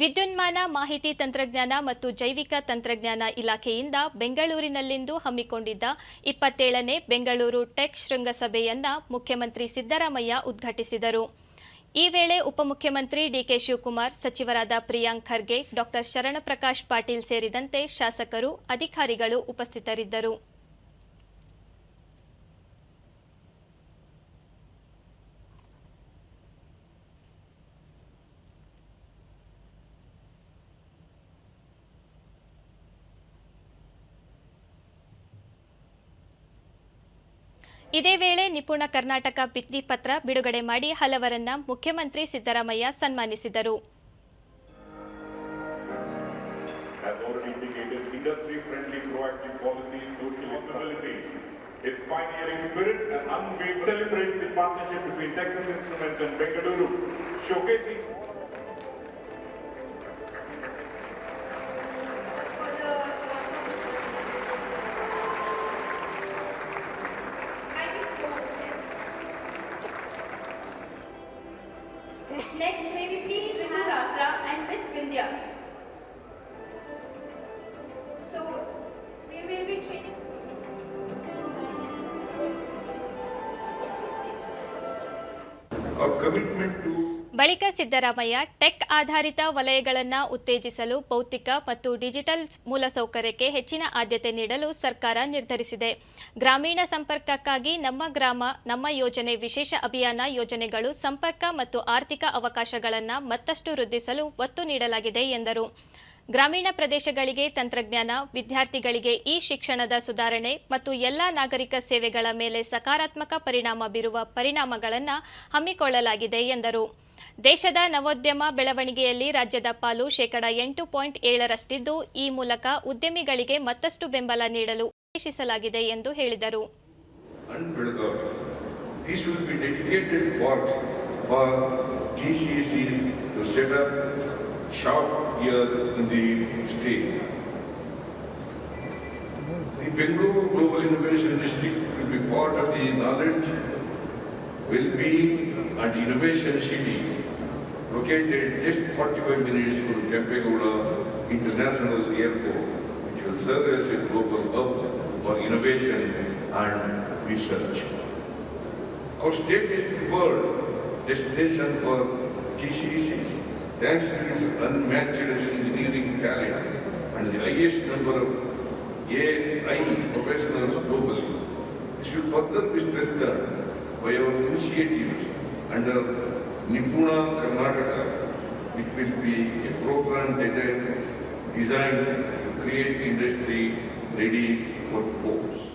ವಿದ್ಯುನ್ಮಾನ ಮಾಹಿತಿ ತಂತ್ರಜ್ಞಾನ ಮತ್ತು ಜೈವಿಕ ತಂತ್ರಜ್ಞಾನ ಇಲಾಖೆಯಿಂದ ಬೆಂಗಳೂರಿನಲ್ಲಿಂದು ಹಮ್ಮಿಕೊಂಡಿದ್ದ ಇಪ್ಪತ್ತೇಳನೇ ಬೆಂಗಳೂರು ಟೆಕ್ ಶೃಂಗಸಭೆಯನ್ನ ಮುಖ್ಯಮಂತ್ರಿ ಸಿದ್ದರಾಮಯ್ಯ ಉದ್ಘಾಟಿಸಿದರು. ಈ ವೇಳೆ ಉಪಮುಖ್ಯಮಂತ್ರಿ ಡಿಕೆ ಶಿವಕುಮಾರ್, ಸಚಿವರಾದ ಪ್ರಿಯಾಂಕ್ ಖರ್ಗೆ, ಡಾಕ್ಟರ್ ಶರಣಪ್ರಕಾಶ್ ಪಾಟೀಲ್ ಸೇರಿದಂತೆ ಶಾಸಕರು, ಅಧಿಕಾರಿಗಳು ಉಪಸ್ಥಿತರಿದ್ದರು. ಇದೇ ವೇಳೆ ನಿಪುಣ ಕರ್ನಾಟಕ ಭಿತ್ತಿಪತ್ರ ಬಿಡುಗಡೆ ಮಾಡಿ ಹಲವರನ್ನ ಮುಖ್ಯಮಂತ್ರಿ ಸಿದ್ದರಾಮಯ್ಯ ಸನ್ಮಾನಿಸಿದರು Next, may we please remove Ratra and Miss Vindhya. So, we will be training. Our commitment to ಬಳಿಕ ಸಿದ್ದರಾಮಯ್ಯ ಟೆಕ್ ಆಧಾರಿತ ವಲಯಗಳನ್ನು ಉತ್ತೇಜಿಸಲು ಭೌತಿಕ ಮತ್ತು ಡಿಜಿಟಲ್ ಮೂಲಸೌಕರ್ಯಕ್ಕೆ ಹೆಚ್ಚಿನ ಆದ್ಯತೆ ನೀಡಲು ಸರ್ಕಾರ ನಿರ್ಧರಿಸಿದೆ. ಗ್ರಾಮೀಣ ಸಂಪರ್ಕಕ್ಕಾಗಿ ನಮ್ಮ ಗ್ರಾಮ, ನಮ್ಮ ಯೋಜನೆ ವಿಶೇಷ ಅಭಿಯಾನ ಯೋಜನೆಗಳು ಸಂಪರ್ಕ ಮತ್ತು ಆರ್ಥಿಕ ಅವಕಾಶಗಳನ್ನು ಮತ್ತಷ್ಟು ವೃದ್ಧಿಸಲು ಒತ್ತು ನೀಡಲಾಗಿದೆ ಎಂದರು. ಗ್ರಾಮೀಣ ಪ್ರದೇಶಗಳಿಗೆ ತಂತ್ರಜ್ಞಾನ, ವಿದ್ಯಾರ್ಥಿಗಳಿಗೆ ಈ ಶಿಕ್ಷಣದ ಸುಧಾರಣೆ ಮತ್ತು ಎಲ್ಲ ನಾಗರಿಕ ಸೇವೆಗಳ ಮೇಲೆ ಸಕಾರಾತ್ಮಕ ಪರಿಣಾಮ ಬೀರುವ ಪರಿಣಾಮಗಳನ್ನು ಹಮ್ಮಿಕೊಳ್ಳಲಾಗಿದೆ ಎಂದರು. ದೇಶದ ನವೋದ್ಯಮ ಬೆಳವಣಿಗೆಯಲ್ಲಿ ರಾಜ್ಯದ ಪಾಲು ಶೇಕಡ ಎಂಟು ಪಾಯಿಂಟ್ ಏಳರಷ್ಟಿದ್ದು ಈ ಮೂಲಕ ಉದ್ಯಮಿಗಳಿಗೆ ಮತ್ತಷ್ಟು ಬೆಂಬಲ ನೀಡಲು ಉದ್ದೇಶಿಸಲಾಗಿದೆ ಎಂದು ಹೇಳಿದರು. The Bengaluru Global Innovation District will be part of the knowledge, well-being and innovation city located just 45 minutes from Kempegowda International Airport, which will serve as a global hub for innovation and research. Our state is the world destination for GCCs thanks to its unmatched engineering talent and the highest number of AI professionals globally. This will further be strengthened by our initiatives under Nipuna Karnataka, which will be a program design- designed to create industry-ready workforce.